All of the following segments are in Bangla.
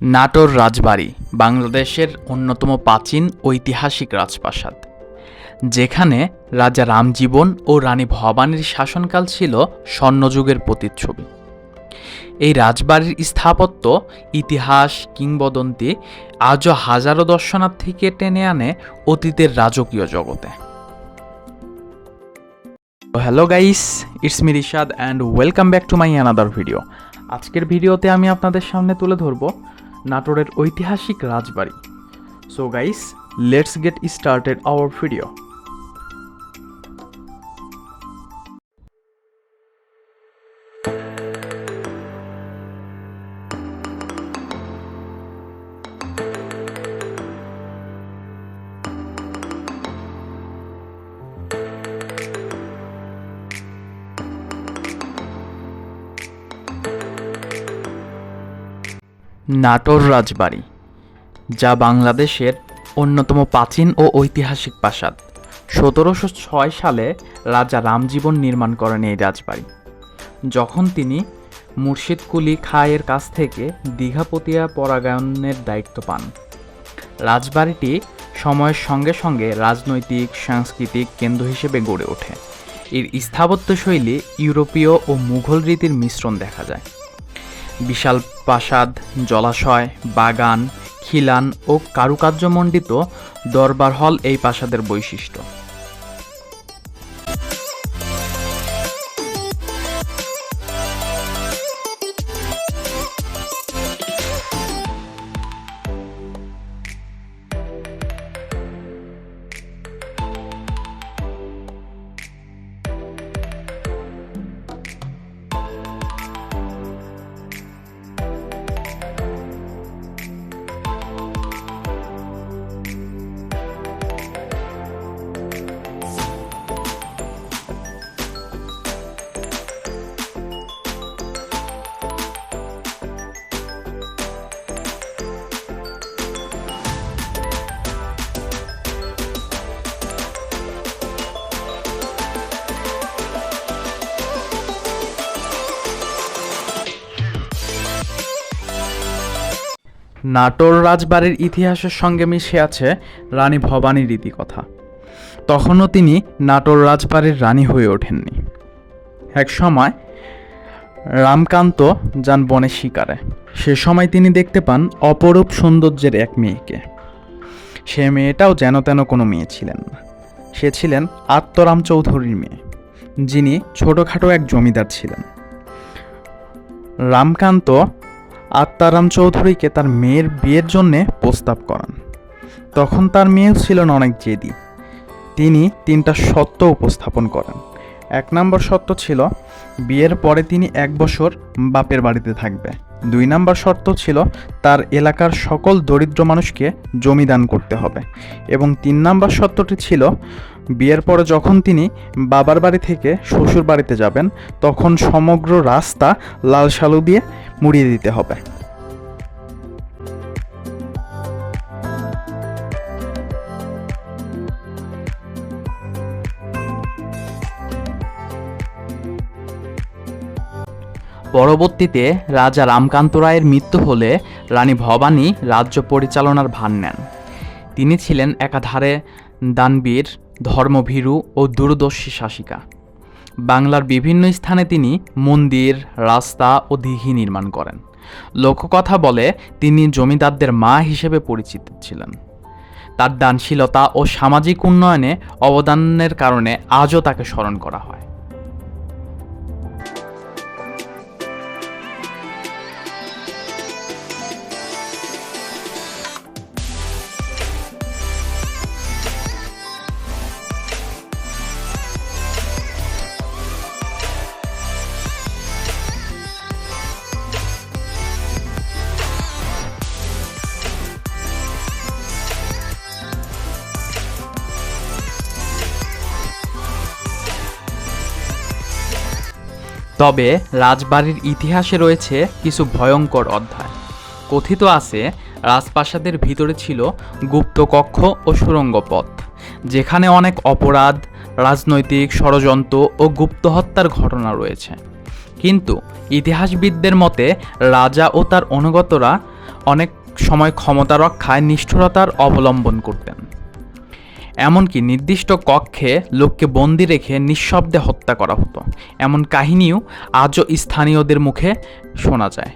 নাটোর রাজবাড়ি, বাংলাদেশের অন্যতম প্রাচীন ঐতিহাসিক রাজপ্রাসাদ, যেখানে রাজা রামজীবন ও রানী ভবানীর শাসনকাল ছিল স্বর্ণযুগের প্রতিচ্ছবি। এই রাজবাড়ির স্থাপত্য ইতিহাস, কিংবদন্তি আজও হাজারো দর্শনার্থীকে টেনে আনে অতীতের রাজকীয় জগতে। Hello guys, it's me Rishad and welcome back to my another video. আজকের ভিডিওতে আমি আপনাদের সামনে তুলে ধরব নাটোরের ঐতিহাসিক রাজবাড়ি। So guys let's get started our video Natore Rajbari, যা বাংলাদেশের অন্যতম প্রাচীন ও ঐতিহাসিক প্রাসাদ। সতেরোশো ছয় সালে রাজা রামজীবন নির্মাণ করেন এই রাজবাড়ি। যখন তিনি মুর্শিদ কুলি খায়ের কাছ থেকে দীঘাপতিয়া পরাগায়নের দায়িত্ব পান। রাজবাড়িটি সময়ের সঙ্গে সঙ্গে রাজনৈতিক, সাংস্কৃতিক কেন্দ্র হিসেবে গড়ে ওঠে। এর স্থাপত্যশৈলী ইউরোপীয় ও মুঘল রীতির মিশ্রণ দেখা যায়। বিশাল প্রাসাদ জলাশয় বাগান খিলান ও কারুকার্যমণ্ডিত দরবার হল এই প্রাসাদের বৈশিষ্ট্য। নাটোর রাজবাড়ির ইতিহাসের সঙ্গে মিশে আছে রানী ভবানীর রীতিকথা। তখনও তিনি নাটোর রাজবাড়ির রানী হয়ে ওঠেননি। এক সময় রামকান্ত যান বনে শিকারে। সে সময় তিনি দেখতে পান অপরূপ সৌন্দর্যের এক মেয়েকে। সে মেয়েটাও যেন তেন কোনো মেয়ে ছিলেন না। সে ছিলেন আত্মরাম চৌধুরীর মেয়ে, যিনি ছোটোখাটো এক জমিদার ছিলেন। রামকান্ত আত্মারাম চৌধুরীকে তার মেয়ের বিয়ের জন্যে প্রস্তাব করান। তখন তার মেয়েও ছিলেন অনেক জেদি। তিনি তিনটা সত্য উপস্থাপন করেন। এক নম্বর সত্য ছিল, বিয়ের পরে তিনি এক বছর বাপের বাড়িতে থাকবে। দুই নম্বর শর্ত ছিল, তার এলাকার সকল দরিদ্র মানুষকে জমি দান করতে হবে। এবং তিন নম্বর শর্তটি ছিল বিয়ের পরে যখন তিনি বাবার বাড়ি থেকে শ্বশুর বাড়িতে যাবেন, তখন সমগ্র রাস্তা লাল সালু দিয়ে মুড়িয়ে দিতে হবে। পরবর্তীতে রাজা রামকান্ত রায়ের মৃত্যু হলে রানী ভবানী রাজ্য পরিচালনার ভার নেন। তিনি ছিলেন একাধারে দানবীর ধর্মভীরু ও দূরদর্শী শাসিকা। বাংলার বিভিন্ন স্থানে তিনি মন্দির, রাস্তা ও দিঘি নির্মাণ করেন। লোককথা বলে তিনি জমিদারদের মা হিসেবে পরিচিত ছিলেন। তার দানশীলতা ও সামাজিক উন্নয়নে অবদানের কারণে আজও তাকে স্মরণ করা হয়। তবে রাজবাড়ির ইতিহাসে রয়েছে কিছু ভয়ঙ্কর অধ্যায়। কথিত আছে, রাজপ্রাসাদের ভিতরে ছিল গুপ্তকক্ষ ও সুড়ঙ্গ পথ, যেখানে অনেক অপরাধ, রাজনৈতিক ষড়যন্ত্র ও গুপ্ত হত্যার ঘটনা রয়েছে। কিন্তু ইতিহাসবিদদের মতে রাজা ও তার অনুগতরা অনেক সময় ক্ষমতা রক্ষায় নিষ্ঠুরতার অবলম্বন করতেন। এমনকি নির্দিষ্ট কক্ষে লোককে বন্দি রেখে নিঃশব্দে হত্যা করা হতো। এমন কাহিনীও আজও স্থানীয়দের মুখে শোনা যায়।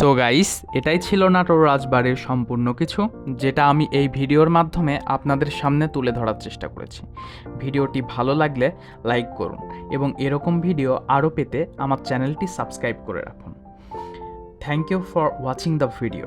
সো গাইস এটাই ছিল নাটোর রাজবাড়ির সম্পূর্ণ কিছু, যেটা আমি এই ভিডিওর মাধ্যমে আপনাদের সামনে তুলে ধরার চেষ্টা করেছি। ভিডিওটি ভালো লাগলে লাইক করুন এবং এরকম ভিডিও আরও পেতে আমার চ্যানেলটি সাবস্ক্রাইব করে রাখুন। Thank you for watching the video